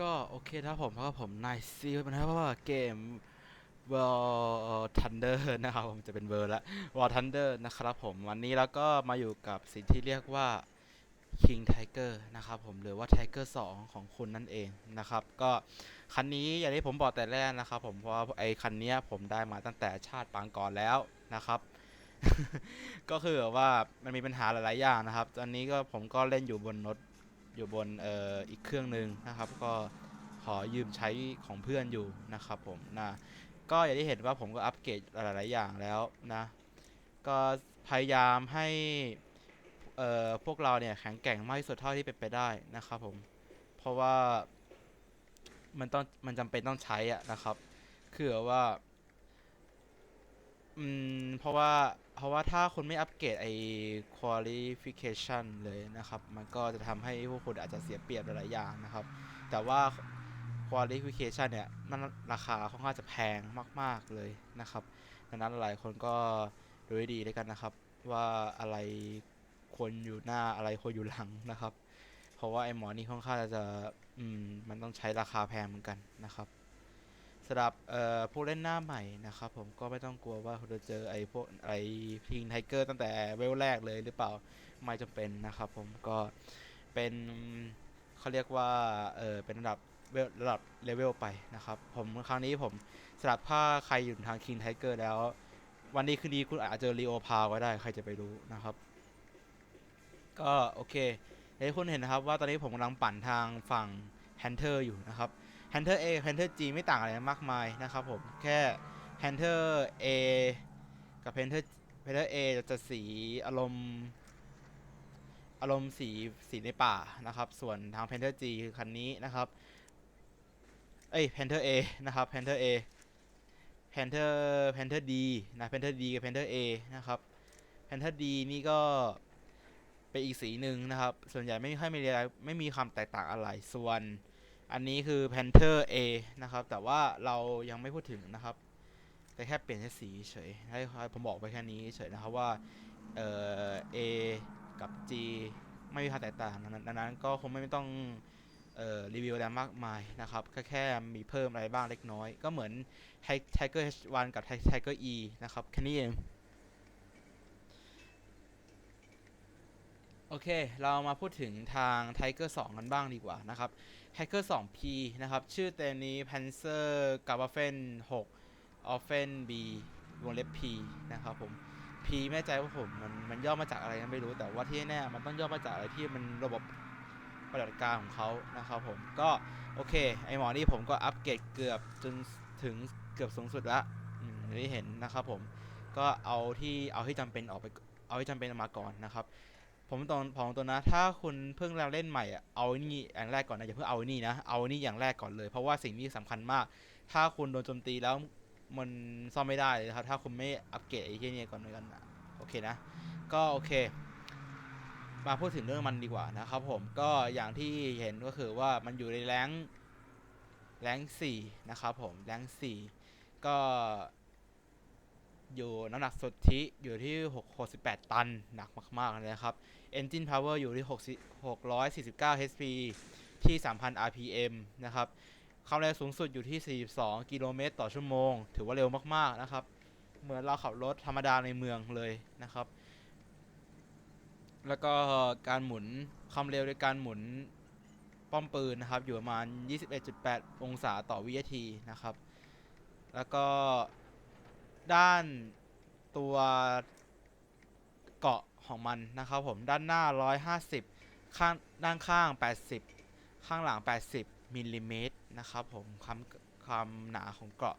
ก็โอเคครับผมเพราะว่าผมนายซีนะครับเพราะว่าเกม World Thunder นะครับผมจะเป็นเวอร์ละ World Thunder นะครับผมวันนี้แล้วก็มาอยู่กับสิ่งที่เรียกว่า King Tiger นะครับผมหรือว่า Tiger 2 ของคุณนั่นเองนะครับ ก็คันนี้อย่างที่ผมบอกแต่แรกนะครับ ผมเพราะว่าไอ้คันนี้ผมได้มาตั้งแต่ชาติปางก่อนแล้วนะครับ ก็คือว่ามันมีปัญหาหลายๆอย่างนะครับ ตอนนี้ก็ผมก็เล่นอยู่บนรถ อยู่บนเอ่ออีกเครื่องหนึ่งนะครับ ก็ขอยืมใช้ของเพื่อนอยู่นะครับผมนะก็อย่างที่เห็นว่าผมก็อัปเกรดหลาย ๆ อย่างแล้วนะก็พยายามให้เอ่อพวกเราเนี่ยแข็งแกร่งมากที่สุดเท่าที่เป็นไปได้นะครับผมเพราะว่ามันต้องมันจำเป็นต้องใช้อะนะครับ คือว่าอืมเพราะว่า เพราะว่าถ้าคุณไม่อัปเกรดไอ้ qualification เลยนะครับ มันก็จะทำให้พวกคุณอาจจะเสียเปรียบหลายๆอย่างนะครับ แต่ว่า qualification เนี่ย มันราคาค่อนข้างจะแพงมาก ๆเลยนะครับ ดังนั้นหลายคนก็ดูให้ดีด้วยกันนะครับ ว่าอะไรควรอยู่หน้าอะไรควรอยู่หลังนะครับ เพราะว่าไอ้หมอนี่ค่อนข้างจะอืมมันต้องใช้ราคาแพงเหมือนกันนะครับำหรับผู้เล่นหน้าใหม่นะครับผมก็ไม่ต้องกลัวว่าคุณจะเจอไอ้พวกไอ้พิงไทเกอร์ตั้งแต่เวลแรกเลยหรือเปล่าไม่จำเป็นนะครับผมก็เป็นเขาเรียกว่าเออเป็นระดับระดับเลเวลไปนะครับผมครั้งนี้ผมสำหรับถ้าใครอยู่ทางคิงไทเกอร์แล้ว วันนี้คืนดีคุณอาจจะเจอรีโอพาวก็ได้ใครจะไปรู้นะครับ ก็โอเคอย่างที่คุณเห็นนะครับว่าตอนนี้ผมกำลังปั่นทางฝั่งแฮนเ t อร์อยู่นะครับ Hunter A Hunter G ไม่ต่างอะไรมากมายนะครับผม แค่ Hunter A กับ Hunter Hunter A จะสีอารมณ์อารมณ์สีสีในป่านะครับ ส่วนทาง Panther G คือคันนี้นะครับ เอ้ย Panther A นะครับ Panther A Panther Panther D นะ Panther D กับ Panther A นะครับ Panther D นี่ก็เป็นอีกสีหนึ่งนะครับ ส่วนใหญ่ไม่ค่อยมีอะไรไม่มีความแตกต่างอะไร ส่วน อันนี้คือ Panther A นะครับ แต่ว่าเรายังไม่พูดถึงนะครับ แต่แค่เปลี่ยนแค่สีเฉยให้ผมบอกไปแค่นี้เฉยนะครับว่า เอ่อ A กับ G ไม่มีความแตกต่างดังนั้นดังนั้นก็คงไม่ต้องเอ่อรีวิวอะไรมากมายนะครับแค่แค่มีเพิ่มอะไรบ้างเล็กน้อย ก็เหมือน Tiger H1 กับ Tiger E นะครับแค่นี้เอง โอเค เรามาพูดถึงทาง Tiger 2 กันบ้างดีกว่านะครับ Tiger 2P นะครับ ชื่อเต็มนี้ Panzer g a b a f e n 6 Offen B วงเล็บ P นะครับผม P ไม่แน่ใจว่าผมมันมันย่อมาจากอะไรนะไม่รู้แต่ว่าที่แน่มันต้องย่อมาจากอะไรที่มันระบบปฏิบัติการของเขานะครับผมก็โอเค ไอหมอนี่ผมก็อัปเกรดเกือบจนถึงเกือบสูงสุดละอย่างที่เห็นนะครับผมก็เอาที่เอาที่จำเป็นออกไปเอาที่จำเป็นมาก่อนนะครับ ผมตอนผมตัวนะ ถ้าคุณเพิ่งเล่นใหม่อะเอานี่อย่างแรกก่อนนะอย่าเพิ่งเอานี่นะเอานี่อย่างแรกก่อนเลย เพราะว่าสิ่งนี้สำคัญมาก ถ้าคุณโดนโจมตีแล้วมันซ่อมไม่ได้เลยครับถ้าคุณไม่อัปเกรดไอ้ที่นี่ก่อนเลยกันนะโอเคนะ ก็โอเค มาพูดถึงเรื่องมันดีกว่านะครับผมก็อย่างที่เห็นก็คือว่ามันอยู่ในแรงแรงสี่นะครับผมแรงสี่ก็ อยู่น้ำหนักสุทธิอยู่ที่6 68ตัน หนักมากๆเลยนะครับ Engine Power อยู่ที่6 649 HP ที่ 3,000 RPM นะครับความเร็วสูงสุดอยู่ที่ 42 กิโลเมตรต่อชั่วโมง ถือว่าเร็วมากๆนะครับ เหมือนเราขับรถธรรมดาในเมืองเลยนะครับ แล้วก็การหมุนความเร็วในการหมุนป้อมปืนนะครับ อยู่ประมาณ 21.8 องศาต่อวินาทีนะครับ แล้วก็ ด้านตัวเกาะของมันนะครับผมด้านหน้า 150 ข้างด้านข้าง 80 ข้างหลัง 80มิลลิเมตรนะครับผมความความหนาของเกาะ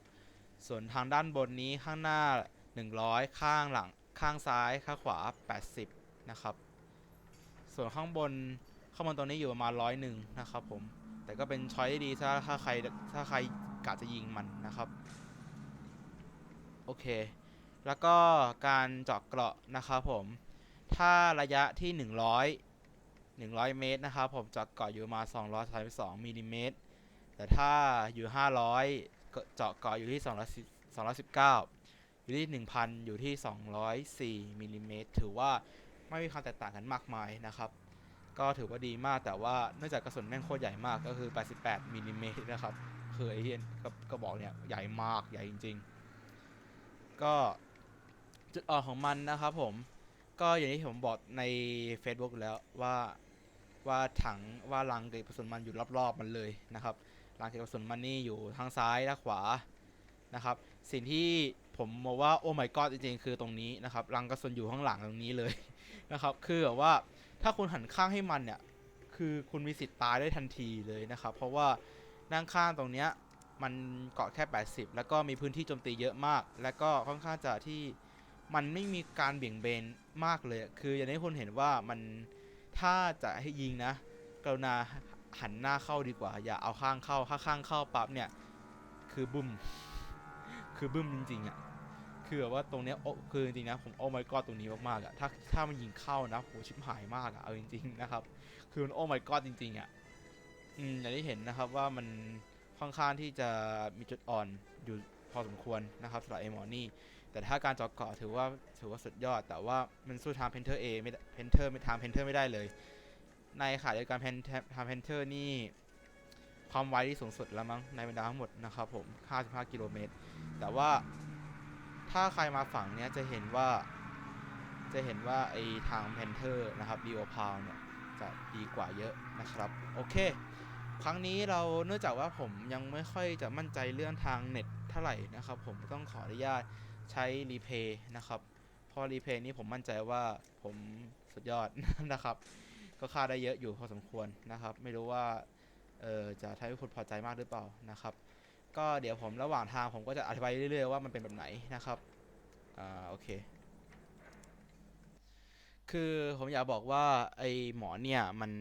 ส่วนทางด้านบนนี้ข้างหน้า 100 ข้างหลังข้างซ้ายข้างขวา 80 นะครับ ส่วนข้างบนข้างบนตรงนี้อยู่ประมาณร้อยหนึ่งนะครับผมแต่ก็เป็นช้อยที่ดีถ้าถ้าใครถ้าใครกะจะยิงมันนะครับ โอเค แล้วก็การเจาะเกราะนะครับผม ถ้าระยะที่ 100 100 เมตรนะครับผมเจาะเกราะอยู่มา 232มิลลิเมตร แต่ถ้าอยู่ 500 เจาะเกราะอยู่ที่ 219 อยู่ที่ 1,000 อยู่ที่ 204มิลลิเมตร ถือว่าไม่มีความแตกต่างกันมากมายนะครับ ก็ถือว่าดีมากแต่ว่าเนื่องจากกระสุนแม่งโคตรใหญ่มากก็คือ 88มิลลิเมตรนะครับคือไอ้เหี้ยกระบอกเนี่ยใหญ่มากใหญ่จริง ๆ ก็จุดอ่อนของมันนะครับผม ก็อย่างที่ผมบอกใน Facebook อยู่แล้วว่าว่าถังว่ารังเก็บกระสุนมันอยู่รอบๆมันเลยนะครับรังเก็บกระสุนมันนี่อยู่ทางซ้ายและขวานะครับ สิ่งที่ผมมองว่าโอ้ my god จริงๆ คือตรงนี้นะครับรังกระสุนอยู่ข้างหลังตรงนี้เลยนะครับคือแบบว่าถ้าคุณหันข้างให้มันเนี่ยคือคุณมีสิทธิ์ตายได้ทันทีเลยนะครับ เพราะว่าด้านข้างตรงเนี้ย มันเกาะแค่ 80 แล้วก็มีพื้นที่โจมตีเยอะมาก แล้วก็ค่อนข้างจะที่มันไม่มีการเบี่ยงเบนมากเลย คืออย่างที่คุณเห็นว่ามันถ้าจะให้ยิงนะกรุณาหันหน้าเข้าดีกว่า อย่าเอาข้างเข้าถ้าข้างเข้าปั๊บเนี่ย คือบึ้ม คือบึ้มจริงๆอะคือแบบว่าตรงเนี้ยโอ้คือจริงๆนะผมโอ้ my god ตรงนี้มากๆอะถ้าถ้ามันยิงเข้านะโหชิบหายมากอะเอาจริงๆนะครับ คือมันโอ้ my god จริงๆอะอืมอย่างที่เห็นนะครับว่ามัน ค่อนข้างที่จะมีจุดอ่อนอยู่พอสมควรนะครับสำหรับไอหมอนี่แต่ถ้าการจาะเกาะถือว่าถือว่าสุดยอด แต่ว่ามันสู้ทางเพนเทอร์เอไม่เพนเทอร์ไม่ทางเพนเทอร์ไม่ได้เลย ในขณะเดียวกันเพนทางเพนเทอร์นี่ความไวที่สูงสุดแล้วมั้งในบรรดาทั้งหมดนะครับผม 55 กิโลเมตร แต่ว่าถ้าใครมาฝั่งเนี้ยจะเห็นว่าจะเห็นว่าไอทางเพนเทอร์นะครับดีโอพาวเนี่ยจะดีกว่าเยอะนะครับ โอเค ครั้งนี้เราเนื่องจากว่าผมยังไม่ค่อยจะมั่นใจเรื่องทางเน็ตเท่าไหร่นะครับ ผมต้องขออนุญาตใช้รีเพย์นะครับเพอรีเพย์นี้ผมมั่นใจว่าผมสุดยอดนะครับ ก็ค่าได้เยอะอยู่พอสมควรนะครับ ไม่รู้ว่าเออจะทำให้คุณพอใจมากหรือเปล่านะครับ ก็เดี๋ยวผมระหว่างทางผมก็จะอธิบายเรื่อยๆว่ามันเป็นแบบไหนนะครับอ่าโอเค คือผมอยากบอกว่าไอหมอเนี่ยมัน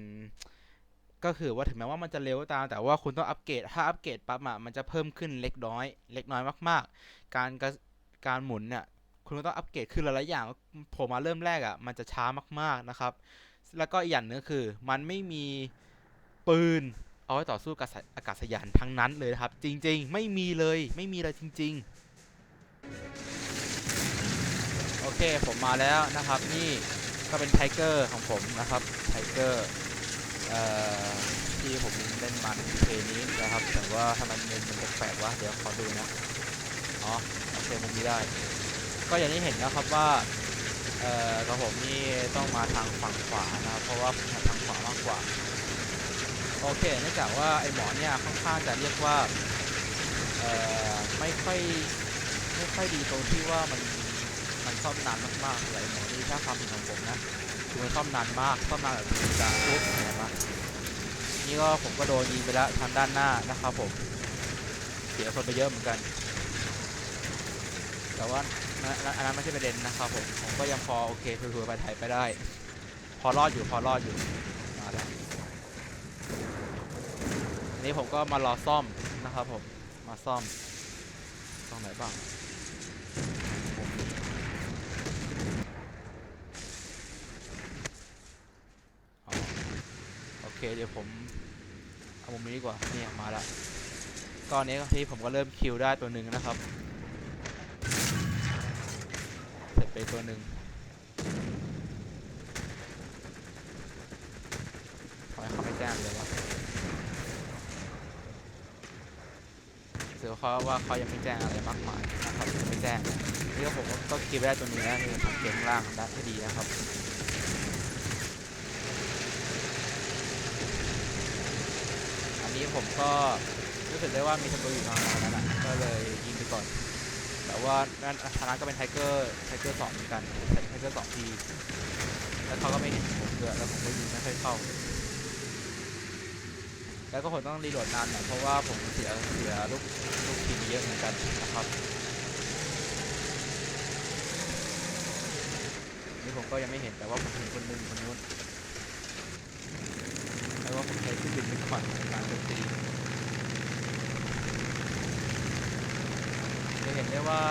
ก็คือว่าถึงแม้ว่ามันจะเร็วก็ตาม แต่ว่าคุณต้องอัปเกรดถ้าอัปเกรดปั๊บอะมันจะเพิ่มขึ้นเล็กน้อย เล็กน้อยมากๆ การการหมุนเนี่ยคุณก็ต้องอัปเกรดคือหลายๆอย่างผมมาเริ่มแรกอะมันจะช้ามากๆนะครับ แล้วก็อีกอย่างหนึงคือ มันไม่มีปืนเอาไว้ต่อสู้กับอากาศยานทั้งนั้นเลยครับ จริง ๆ ไม่มีเลยไม่มีเลยจริง ๆ โอเคผมมาแล้วนะครับ นี่ก็เป็นไทเกอร์ของผมนะครับไทเกอร์ ที่ผมเล่นมันเพลงนี้นะครับ แต่ว่าทำไมเมนมันแปลกๆวะเดี๋ยวขอดูนะอ๋อโอเคมุมนี้ได้ ก็อย่างที่เห็นนะครับว่าเอ่อกับผมนี่ต้องมาทางฝั่งขวานะครับเพราะว่ามถนัดทางขวามากกว่าโอเคเนื่องจากว่าไอหมอเนี่ยค่อนข้างจะเรียกว่าเอ่อไม่ค่อยไม่ค่อยดีตรงที่ว่ามันมันซ่อมนานมากๆเลยหมอนี่ถ้าความผิดของผมนะ คือมันซ่อมนานมากซ่อมนานแบบจริงจังปุ๊บเห็นปะนี่ก็ผมก็โดนยิงไปแล้วทางด้านหน้านะครับผมเสียคนไปเยอะเหมือนกัน แต่ว่าอันนั้นไม่ใช่ประเด็นนะครับผมผมก็ยังพอโอเคคือๆไปไทยไปได้ พอรอดอยู่พอรอดอยู่มาแล้วอันนี้ผมก็มารอซ่อมนะครับผมมาซ่อมตรงไหนบ้าง อ๋อโอ เคเดี๋ยวผมเอามุมนี้ดีกว่าเนี่ยมาละก้อนนี้ที่ผมก็เริ่มคิวได้ตัวหนึ่งนะครับ เสร็จไปตัวหนึ่งทำไมเขาไม่แจ้งเลยวะเสือเขาว่าเขายังไม่แจ้งอะไรมากมายนะครับยังไม่แจ้งนี่ก็ผมก็คิวได้ตัวนึงแล้วนี่ทำเกมข้างล่างได้ให้ดีนะครับ อันนี้ ผมก็รู้สึกได้ว่ามีศัตรูอยู่ทางนั้นอะก็เลยยิงไปก่อน แต่ว่านั่นทางนั้นก็เป็นไทเกอร์ไทเกอร์สองเหมือนกันไทเกอร์สองทีแล้วเขาก็ไม่เห็นผมด้วยแล้วผมก็ยิงไม่ค่อยเข้า แล้วก็ผมต้องรีโหลดนานหน่อยเพราะว่าผมเสียเสียลูกลูกทีมเยอะเหมือนกันนะครับนี่ผมก็ยังไม่เห็นแต่ว่าผมเห็นคนนึงคนนู้น ไม่ว่าผมใช้เครื่องบินไปก่อนในการโจมตีจะเห็นได้ว่า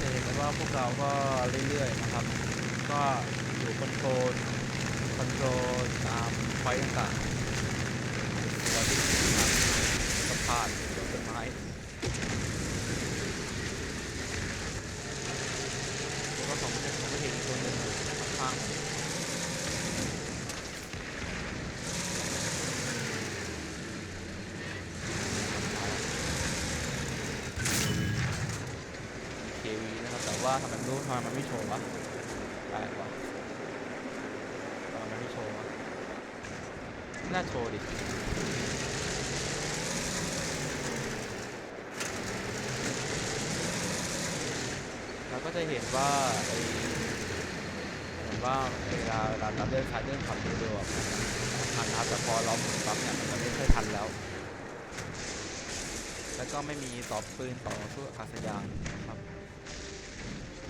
จะเห็นได้ว่าพวกเราก็เรื่อยๆนะครับ ก็อยู่คอนโทรลคอนโทรลตามไฟต่างๆตัวที่ทางสะพานตัวต้นไม้แล้วก็ผมจะผมจะเห็นอีกตัวหนึ่งอยู่ข้างๆ ว่าทำไมรู้ทำไมมันไม่โชว์วะแปลกวะทำไมมันไม่โชว์วะน่าโชว์ดิเราก็จะเห็นว่าไอเห็นว่าเวลาเวลาเราเดินสายเดินขับเร็วๆอะมันทันนะแต่พอเราหมุนปั๊บเนี่ยมันจะไม่ค่อยทันแล้ว แล้วก็ไม่มีต่อปืนต่อสู้อากาศยานนะครับ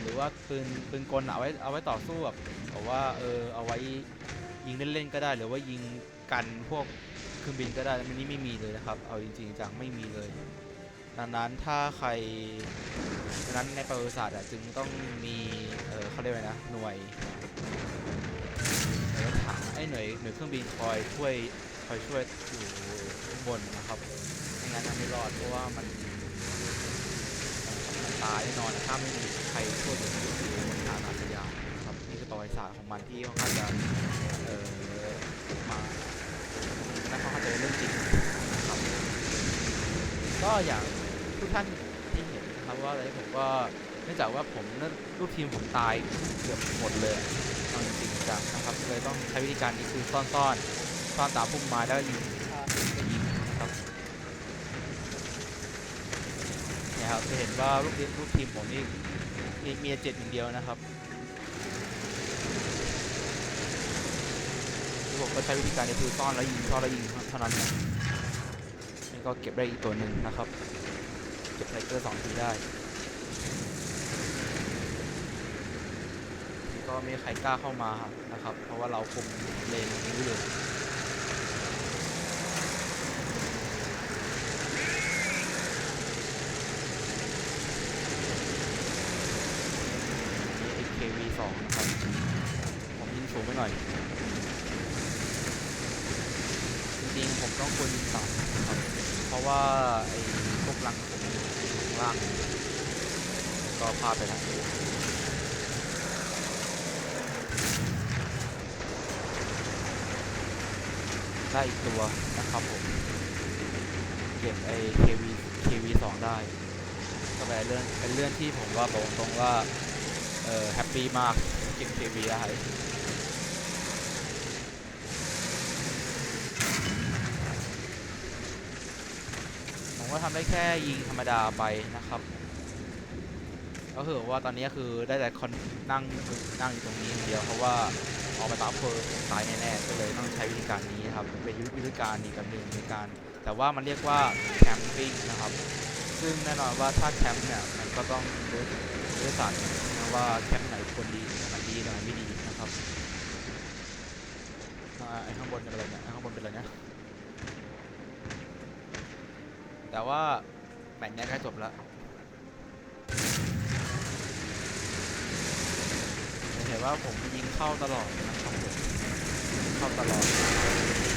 รือว่าปืนปืนกลเอาไว้เอาไว้ต่อสู้แบบบอกว่าเออเอาไว้ยิงเล่นๆก็ได้ หรือว่ายิงกันพวกเครื่องบินก็ได้มันนี่ไม่มีเลยนะครับ เอาจริงๆจังไม่มีเลยดังนั้นถ้าใครดังนั้นในประวัติศาสตร์จึงต้องมีเออเขาเรียกว่านะหน่วยหน่วยถังไอ้หน่วยหน่วยเครื่องบินคอยช่วยคอยช่วยอยู่ข้างบนนะครับไม่งั้นไม่รอดเพราะว่ามัน ตายแน่นอนถ้าไม่มีใครช่วยเหลืออยู่บนฐานอากาศยานนะครับนี่คือประวัติศาสตร์ของมันที่ค่อนข้างจะเออมาและค่อนข้างจะเป็นเรื่องจริงนะครับก็อย่างทุกท่านที่เห็นนะครับว่าอะไรผมก็เนื่องจากว่าผมเนื่องลูกทีมผมตายเกือบหมดเลยเอาจริงจังนะครับเลยต้องใช้วิธีการนี้คือซ่อนๆซ่อนตามพุ่มไม้แล้วยิงก็ยิงนะครับเครับจะเห็นว่าลูกทีมลูกทีมผมนี่มีมีเจ็ดอย่างเดียวนะครับผมก็ใช้วิธีการนี้คือซ่อนแล้วยิงซ่อนแล้วยิงเท่านั้นนี่ก็เก็บได้อีกตัวหนึ่งนะครับ เก็บไทเกอร์สองทีได้ก็ม่มีใครกล้าเข้ามานะครับ เพราะว่าเราคุมเลนนี้อยู่นี่ AKV สองนะครับผมยิงสูงไปหน่อย จริงๆ ผมต้องควรยิงต่ำครับเพราะว่าไอ้พวกรังผมล่าง ก็พาไปแล้วได้อีกตัวนะครับผม เก็บไอ้ KV KV สองได้ ก็เป็นเรื่องเป็นเรื่องที่ผมว่าบอกตรงว่า เออแฮปปี้มากเก็บ KV ได้ผมก็ทำได้แค่ยิงธรรมดาไปนะครับ ก็คือว่าตอนนี้คือได้แต่คอนนั่งนั่งอยู่ตรงนี้อย่างเดียวเพราะว่าออกไปตามเพอร์ตายแน่ๆก็เลยต้องใช้วิธีการนี้ครับเป็นวิธีการอีกแบบหนึ่งในการ แต่ว่ามันเรียกว่าแคมปิ้งนะครับ ซึ่งแน่นอนว่าถ้าแคมป์เนี่ยมันก็ต้องรู้รู้ศาสตร์ ว่าแคมป์ไหนควรดีไหนดีไหนไม่ดีนะครับไอ้ข้างบนเป็นอะไรเนี่ยไอ้ข้างบนเป็นอะไรเนี่ยแต่ว่าแมตช์เนี้ยใกล้จบแล้วเห็นว่าผมยิงเข้าตลอดนะครับผมเข้าตลอด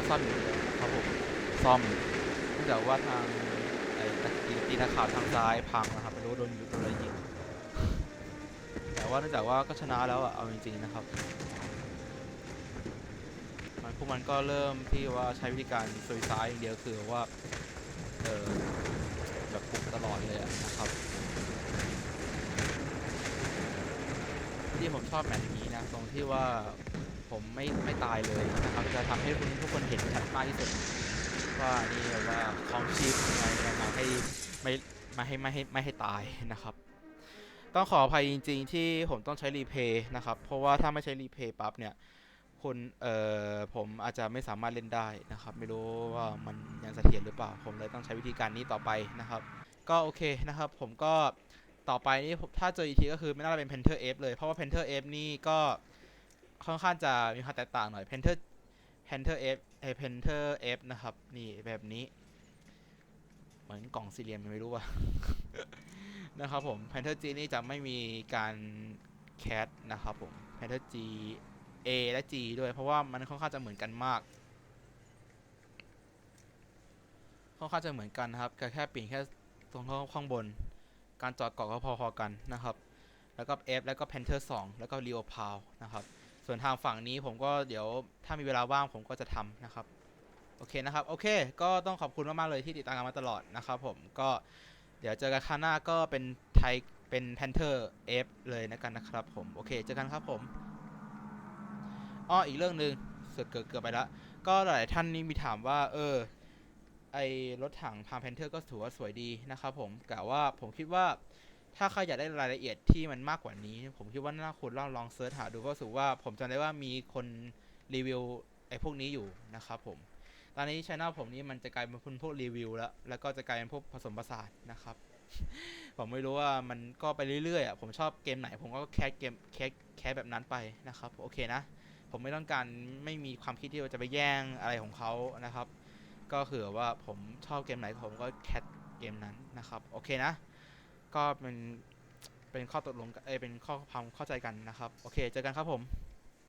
ก็ซ่อมอยู่เลยครับผมซ่อมเนื่องจากว่าทางไอ้ตะตีตีตะขาบทางซ้ายพังนะครับไม่รู้โดนอยู่โดนอะไรยิงแต่ว่าเนื่องจากว่าก็ชนะแล้วอะเอาจริงๆนะครับมันพวกมันก็เริ่มที่ว่าใช้วิธีการซุยซ้ายอย่างเดียวคือว่าเออแบบปลุกตลอดเลยนะครับที่ผมชอบแมตช์นี้นะตรงที่ว่า ผมไม่ไม่ตายเลยนะครับจะทำให้คุณทุกคนเห็นชัดมากที่สุดว่านี่ว่าคองชีพยังไงมาให้ไม่ไม่ให้ไม่ให้ไม่ให้ตายนะครับ ต้องขออภัยจริง ๆ ที่ผมต้องใช้รีเพย์นะครับ เพราะว่าถ้าไม่ใช้รีเพย์ปั๊บเนี่ยคุณเอ่อผมอาจจะไม่สามารถเล่นได้นะครับ ไม่รู้ว่ามันยังเสถียรหรือเปล่า ผมเลยต้องใช้วิธีการนี้ต่อไปนะครับ ก็โอเคนะครับ ผมก็ต่อไปนี่ถ้าเจออีกทีก็คือไม่น่าจะเป็น Panther F เลย เพราะว่า Panther F นี่ก็ ค่อนข้างจะมีความแตกต่างหน่อย Panther Panther F ไอ Panther F นะครับ นี่แบบนี้ เหมือนกล่องสี่เหลี่ยมไม่รู้ว่า นะครับผม Panther G นี่จะไม่มีการแคสนะครับผม Panther G A และ G ด้วยเพราะว่ามันค่อนข้างจะเหมือนกันมากค่อนข้างจะเหมือนกันนะครับแค่แค่เปลี่ยนแค่ตรงข้างบน การจอดเกาะก็พอๆกันนะครับ แล้วก็ F แล้วก็ Panther 2 แล้วก็ Leo p a l นะครับ ส่วนทางฝั่งนี้ผมก็เดี๋ยวถ้ามีเวลาว่างผมก็จะทำนะครับ โอเคนะครับ โอเค ก็ต้องขอบคุณมาก ๆ เลยที่ติดตามกันมาตลอดนะครับผมก็เดี๋ยวเจอกันครั้งหน้าก็เป็นไทยเป็นแพนเทอร์เอฟเลยนะกันนะครับผม โอเคเจอกันครับผมอ้ออีกเรื่องหนึ่งเสือกเกือบเกือบไปละก็หลายท่านนี่มีถามว่า เออ ไอรถถังพามแพนเทอร์ก็ถือว่าสวยดีนะครับผมแต่ว่าผมคิดว่า ถ้าใครอยากได้รายละเอียดที่มันมากกว่านี้ ผมคิดว่าน่าควรลองลองเซิร์ชหาดูเพราะว่า ผมจำได้ว่ามีคนรีวิวไอ้พวกนี้อยู่นะครับผม ตอนนี้ช anel ผมนี้มันจะกลายเป็นพวกรีวิวแล้ว แล้วก็จะกลายเป็นพวกผสมผสานนะครับ ผมไม่รู้ว่ามันก็ไปเรื่อยๆอะ ผมชอบเกมไหน ผมก็แคสเกมแคสแคสแบบนั้นไปนะครับ โอเคนะ ผมไม่ต้องการไม่มีความคิดที่ว่าจะไปแย่งอะไรของเขานะครับ ก็คือว่าผมชอบเกมไหนผมก็แคสเกมนั้นนะครับ โอเคนะ ก็เป็นเป็นข้อตกลงเอเป็นข้อความเข้าใจกันนะครับ โอเค เจอกันครับผม